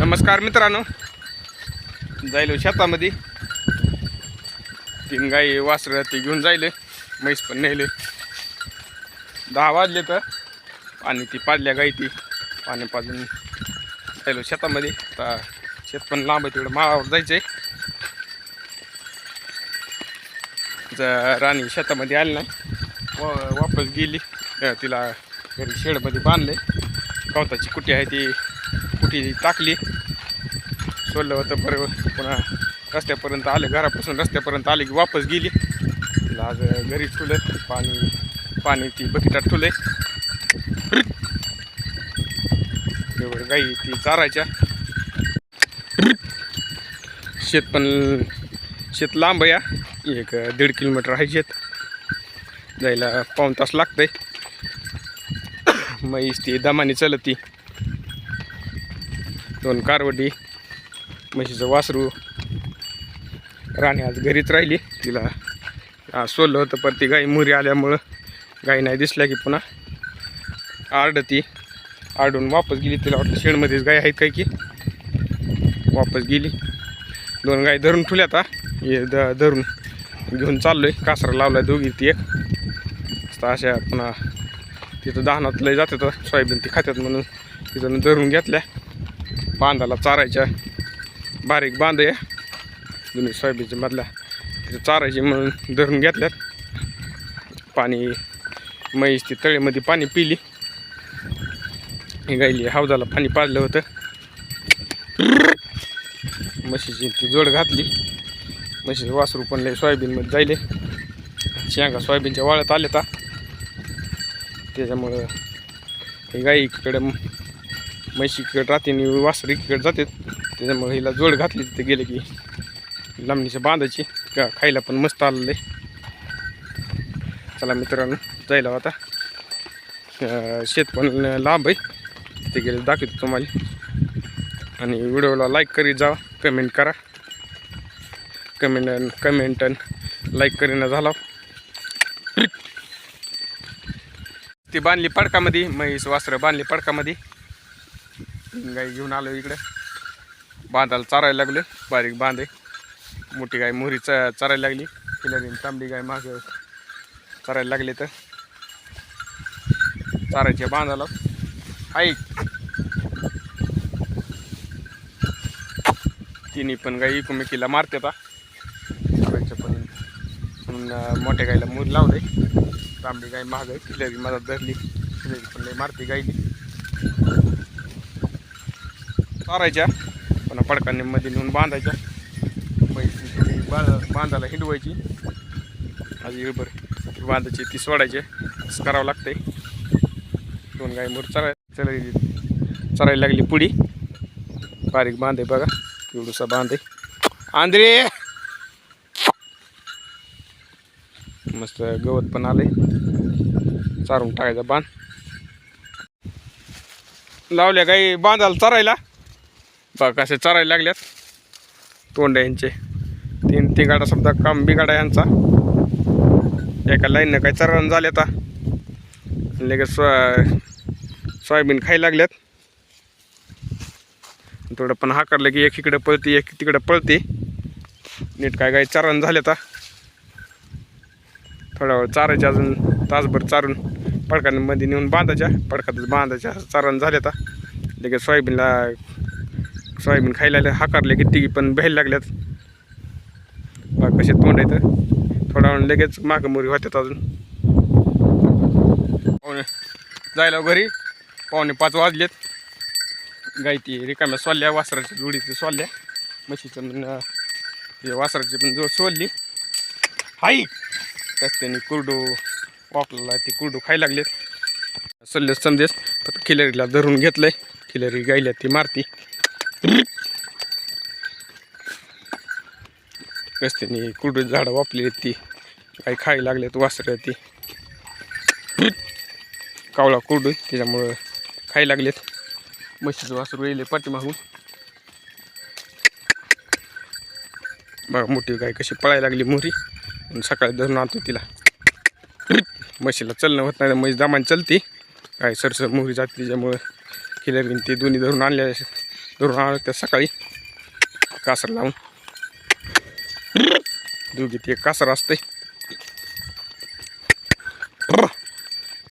नमस्कार मित्रांनो. जाईल हो शेतामध्ये. तीन गाई वासरं ते घेऊन जायले म्हैस पण नेले दहा वाजले तर आणि ती पाडल्या गाई ती. पाणी पाजून जायलो हो शेतामध्ये. आता शेत पण लांब आहे तिकडं माळावर जायचं आहे राणी शेतामध्ये आली नाही व वापस गेली तिला घरी शेडमध्ये बांधले गवताची कुटी आहे ती मोठी टाकली. सोडलं होतं बरं पुन्हा रस्त्यापर्यंत आले घरापासून रस्त्यापर्यंत आले की वापस गेली. तिला आज घरी ठुलं पाणी पाणी ती बकिटात ठुले तेवढं गाई ती चारायच्या. शेत पण शेत लांब या एक दीड किलोमीटर आहे शेत. जायला पाऊण तास लागतंय. मग ती दमाने चलती दोन कारवडी म्हशीचं वासरू. राणी आज घरीच राहिली. तिला आज सोडलं होतं पण ती गाई मुरी आल्यामुळं गाई नाही दिसल्या की पुन्हा. आरडती आरडून वापस गेली. तिला वाटलं शेणमध्येच गाय आहेत काय की. वापस गेली. दोन गाय धरून ठुल्या आता हे द धरून घेऊन चाललोय. कासरा लावलाय दोघी ती एक. अशा पुन्हा तिथं दहानात लय जातात सोयाबीन ती खात्यात म्हणून. तिथं धरून घेतल्या. बांधाला चारायच्या. बारीक बांध. आहे दोन्ही सोयाबीनच्या मधल्या तिथं चारायची म्हणून धरून घेतल्यात. पाणी म्हैस ती तळेमध्ये पाणी पिली. गायली हौदाला पाणी पाजलं होतं. म्हशीची ती जोड घातली. म्हशीचं वासरू पण लय सोयाबीनमध्ये जायले. शेंगा सोयाबीनच्या वाळत आल्यात. त्याच्यामुळं हे गाई इकडं म्हशी इकडे राहते आणि वासर इकडे जाते त्याच्यामुळे हिला जोड घातली तिथे गेले की लांबणीच्या बांधायची का खायला पण मस्त आलेलं आहे. चला मित्रांनो जायला हो आता. शेत पण लांब आहे. तिथे गेले दाखवतो तुम्हाला. आणि व्हिडिओला लाईक करीत जा कमेंट करा. कमेंट कमेंट लाईक करीना झाला. ती बांधली पडकामध्ये म्हैस वासरं बांधली पडकामध्ये. गाई घेऊन आलो इकडे. बांधाला चारायला लागले. बारीक बांधे. मोठी गाय मोहरी च चरायला लागली. किलरीन तांबडी गाय माग चरायला लागले तर. चारायच्या बांधाला ऐक तिन्ही पण गाई एकमेकीला मारते आता चारायच्या पण. म्हणून मोठ्या गायला मूर लावले. तांबडी गाय महाग आहे किलरी मला धरली. किलरी पण लई मारते गायली चारायच्या पुन्हा पडकांनी मध्ये नेऊन बांधायच्या. थोडी बा बांधायला हिंडवायची. आज इळभर बांधायची ती सोडायची. असं करावं लागतंय. दोन गाय मोर चराय चरायला चरायला लागली पुडी बारीक बांधे बघा. एवढूसा बांधे. आंध्रे मस्त गवत पण आलंय. चारून टाकायचा बांध. लावल्या गाई बांधायला चरायला. बघा कसे चरायला लागल्यात. तोंड्यांचे तीन तिघाडा समजा काम बिघाडा यांचा. एका लाईननं काही चरण झाले आता. लगेच सोया सोयाबीन खायला लागल्यात. थोडं पण हाकारलं की एक इकडे पळते एक तिकडे पळते. नीट काय काय चारण झाले आता. थोडा वेळ चारायच्या अजून तासभर चारून. पडकांमध्ये नेऊन बांधायच्या. पडकातच बांधायच्या. चारण झाले आता. लगेच सोयाबीनला सोयाबीन खायला हाकारले की तिघी पण बहायला लागल्यात. बा कसे तोंड आहेत थोडा वेळ लगेच मागमुरी होत्यात अजून. पाहुणे जायला हो घरी. पाहुणे पाच वाजलेत. गायती रिकाम्या सोलल्या वासराच्या जोडीची सोलल्या. म्हशीचं पण हे वासराची पण जोड सोडली हाई रस्त्याने कुरडू वापरला ती कुरडू खायला लागलेत. सल्ले संदेश फक्त खिलरीला धरून घेतलंय. खिलरी गायल्या ती मारती. रस्त्याने कुरडू झाडं वापरली ती? काही खायला लागलेत वासरं ती? कावळा कुरडून त्याच्यामुळं खायला लागलेत. म्हशीचं वासरू येईल पाठीमागून. बघा मोठी गाय कशी पळायला लागली मोहरी. आणि सकाळी धरून आणतो तिला. म्हशीला चलणं होत नाही म्हैस दामान चलती. काय सरसर मोहरी जाते त्याच्यामुळं खिलरीन ते दोन्ही धरून आणल्या धरून त्या सकाळी कासर लावून. दोघीत एक कासर असते